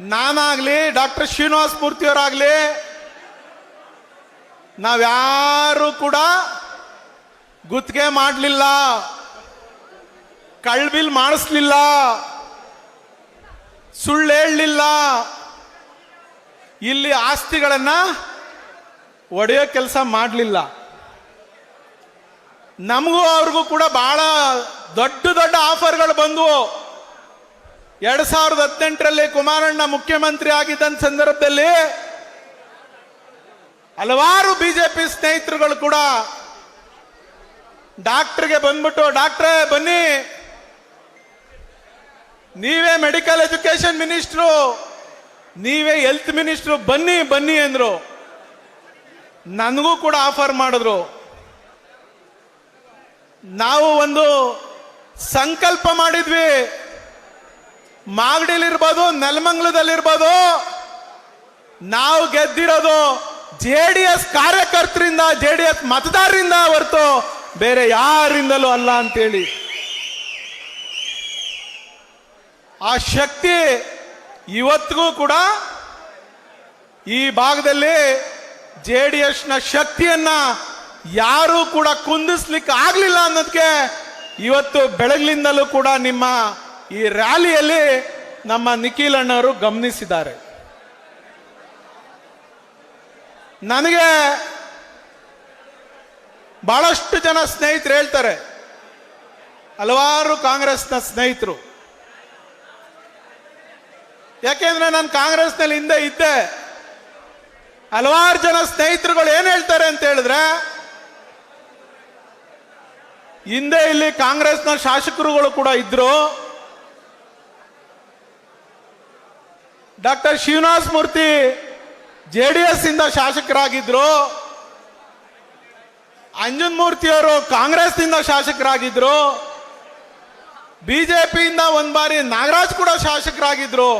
ನಾನಾಗ್ಲಿ doctor Srinivasa ಮೂರ್ತಿಯವರಾಗ್ಲಿ, ನಾವ್ಯಾರು ಕೂಡ ಗುತ್ತಿಗೆ ಮಾಡಲಿಲ್ಲ ಕಳ್ಬಿಲ್ ಮಾಡಿಸ್ಲಿಲ್ಲ, ಸುಳ್ಳು ಹೇಳಲಿಲ್ಲ. ಇಲ್ಲಿ ಆಸ್ತಿಗಳನ್ನ ಒಡೆಯೋ ಕೆಲಸ ಮಾಡಲಿಲ್ಲ. ನಮಗೂ ಅವ್ರಿಗೂ ಕೂಡ ಬಹಳ ದೊಡ್ಡ ದೊಡ್ಡ ಆಫರ್ಗಳು ಬಂದವು. ಎರಡ್ ಸಾವಿರದ ಹದಿನೆಂಟರಲ್ಲಿ ಕುಮಾರಣ್ಣ ಮುಖ್ಯಮಂತ್ರಿ ಆಗಿದ್ದ ಸಂದರ್ಭದಲ್ಲಿ ಹಲವಾರು ಬಿಜೆಪಿ ಸ್ನೇಹಿತರುಗಳು ಕೂಡ ಡಾಕ್ಟರ್ಗೆ ಬಂದ್ಬಿಟ್ಟು, ಡಾಕ್ಟ್ರೇ, ಬನ್ನಿ. ನೀವೇ ಮೆಡಿಕಲ್ ಎಜುಕೇಶನ್ ಮಿನಿಸ್ಟ್ರು. ನೀವೇ ಹೆಲ್ತ್ ಮಿನಿಸ್ಟ್ರು. ಬನ್ನಿ ಬನ್ನಿ ಅಂದ್ರು. ನನಗೂ ಕೂಡ ಆಫರ್ ಮಾಡಿದ್ರು. ನಾವು ಒಂದು ಸಂಕಲ್ಪ ಮಾಡಿದ್ವಿ. ಮಾಗಡಿಲಿರ್ಬೋದು ನೆಲಮಂಗ್ಲದಲ್ಲಿರ್ಬೋದು, ನಾವು ಗೆದ್ದಿರೋದು ಜೆ ಡಿ ಎಸ್ ಕಾರ್ಯಕರ್ತರಿಂದ ಜೆ ಡಿ ಎಸ್ ಮತದಾರರಿಂದ ಹೊರತು ಬೇರೆ ಯಾರಿಂದಲೂ ಅಲ್ಲ ಅಂತೇಳಿ. ಆ ಶಕ್ತಿ ಇವತ್ತಿಗೂ ಕೂಡ ಈ ಭಾಗದಲ್ಲಿ ಜೆ ಡಿ ಎಸ್ನ ಶಕ್ತಿಯನ್ನ ಯಾರೂ ಕೂಡ ಕುಂದಿಸ್ಲಿಕ್ಕೆ ಆಗ್ಲಿಲ್ಲ ಅನ್ನೋದಕ್ಕೆ ಇವತ್ತು ಬೆಳಗ್ಲಿಂದಲೂ ಕೂಡ ನಿಮ್ಮ ಈ ರ್ಯಾಲಿಯಲ್ಲಿ ನಮ್ಮ ನಿಖಿಲ್ ಅಣ್ಣವರು ಗಮನಿಸಿದ್ದಾರೆ. ನನಗೆ ಬಹಳಷ್ಟು ಜನ ಸ್ನೇಹಿತರು ಹೇಳ್ತಾರೆ, ಹಲವಾರು ಕಾಂಗ್ರೆಸ್ನ ಸ್ನೇಹಿತರು. ಯಾಕೆಂದ್ರೆ ನಾನು ಕಾಂಗ್ರೆಸ್ನಲ್ಲಿ ಹಿಂದೆ ಇದ್ದೆ, ಹಲವಾರು ಜನ ಸ್ನೇಹಿತರುಗಳು ಏನ್ ಹೇಳ್ತಾರೆ ಅಂತ ಹೇಳಿದ್ರೆ, ಹಿಂದೆ ಇಲ್ಲಿ ಕಾಂಗ್ರೆಸ್ನ ಶಾಸಕರುಗಳು ಕೂಡ ಇದ್ರು doctor Srinivasa Murthy J D S ಇಂದ ಶಾಸಕರಾಗಿದ್ರು. ಅಂಜನ್ ಮೂರ್ತಿಯವರು ಕಾಂಗ್ರೆಸ್ನಿಂದ ಶಾಸಕರಾಗಿದ್ರು. ಬಿಜೆಪಿಯಿಂದ ಒಂದ್ ಬಾರಿ ನಾಗರಾಜ್ ಕೂಡ ಶಾಸಕರಾಗಿದ್ರು.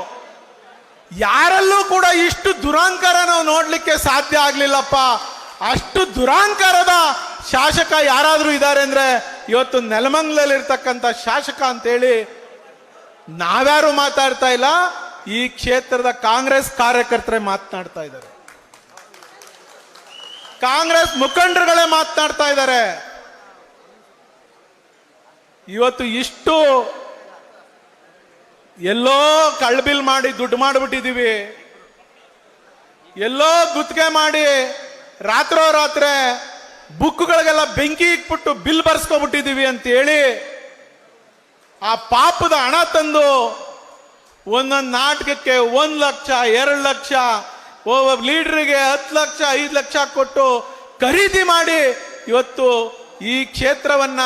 ಯಾರಲ್ಲೂ ಕೂಡ ಇಷ್ಟು ದುರಾಂಕಾರ ನಾವು ನೋಡ್ಲಿಕ್ಕೆ ಸಾಧ್ಯ ಆಗ್ಲಿಲ್ಲಪ್ಪ. ಅಷ್ಟು ದುರಾಂಕಾರದ ಶಾಸಕ ಯಾರಾದ್ರೂ ಇದ್ದಾರೆ ಅಂದ್ರೆ ಇವತ್ತು ನೆಲಮಂಗ್ಲಲ್ಲಿರ್ತಕ್ಕಂಥ ಶಾಸಕ ಅಂತೇಳಿ ನಾವ್ಯಾರು ಮಾತಾಡ್ತಾ ಇಲ್ಲ. ಈ ಕ್ಷೇತ್ರದ ಕಾಂಗ್ರೆಸ್ ಕಾರ್ಯಕರ್ತರೇ ಮಾತನಾಡ್ತಾ ಇದ್ದಾರೆ. ಕಾಂಗ್ರೆಸ್ ಮುಖಂಡರುಗಳೇ ಮಾತನಾಡ್ತಾ ಇದ್ದಾರೆ. ಇವತ್ತು ಇಷ್ಟು ಎಲ್ಲೋ ಕಳ್ಬಿಲ್ ಮಾಡಿ ದುಡ್ಡು ಮಾಡಿಬಿಟ್ಟಿದ್ದೀವಿ. ಎಲ್ಲೋ ಗುತ್ತಿಗೆ ಮಾಡಿ ರಾತ್ರೋ ರಾತ್ರಿ ಬುಕ್ಗಳಿಗೆಲ್ಲ ಬೆಂಕಿ ಇಟ್ಬಿಟ್ಟು ಬಿಲ್ ಬರ್ಸ್ಕೊಬಿಟ್ಟಿದೀವಿ ಅಂತ ಹೇಳಿ ಆ ಪಾಪದ ಹಣ ತಂದು ಒಂದೊಂದು ನಾಟಕಕ್ಕೆ ಒಂದ್ ಲಕ್ಷ, ಎರಡು ಲಕ್ಷ ಒಬ್ಬ ಲೀಡ್ರಿಗೆ ಹತ್ತು ಲಕ್ಷ, ಐದು ಲಕ್ಷ ಕೊಟ್ಟು ಖರೀದಿ ಮಾಡಿ ಇವತ್ತು ಈ ಕ್ಷೇತ್ರವನ್ನ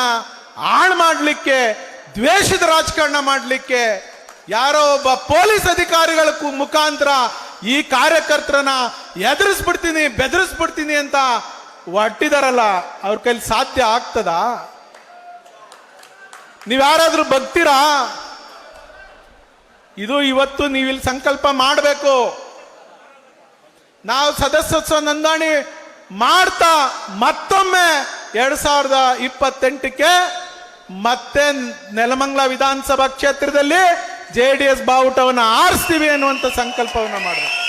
ಹಾಳು ಮಾಡಲಿಕ್ಕೆ, ದ್ವೇಷದ ರಾಜಕಾರಣ ಮಾಡಲಿಕ್ಕೆ ಯಾರೋ ಒಬ್ಬ ಪೊಲೀಸ್ ಅಧಿಕಾರಿಗಳ ಮುಖಾಂತರ ಈ ಕಾರ್ಯಕರ್ತರನ್ನ ಎದುರಿಸ್ಬಿಡ್ತೀನಿ, ಬೆದರಿಸ್ಬಿಡ್ತೀನಿ ಅಂತ ಒಟ್ಟಿದಾರಲ್ಲ, ಅವ್ರ ಕೈಲಿ ಸಾಧ್ಯ ಆಗ್ತದಾ? ನೀವ್ಯಾರಾದ್ರೂ ಬಗ್ತೀರಾ ಇದು ಇವತ್ತು ನೀವಿಲ್ಲಿ ಸಂಕಲ್ಪ ಮಾಡಬೇಕು. ನಾವು ಸದಸ್ಯತ್ವ ನೋಂದಣಿ ಮಾಡ್ತಾ ಮತ್ತೊಮ್ಮೆ ಎರಡ್ ಸಾವಿರದ ಇಪ್ಪತ್ತೆಂಟಕ್ಕೆ ಮತ್ತೆ ನೆಲಮಂಗಲ ವಿಧಾನಸಭಾ ಕ್ಷೇತ್ರದಲ್ಲಿ ಜೆ ಡಿ ಎಸ್ ಬಾವುಟವನ್ನು ಆರಿಸ್ತೀವಿ ಅನ್ನುವಂಥ ಸಂಕಲ್ಪವನ್ನು ಮಾಡಬೇಕು.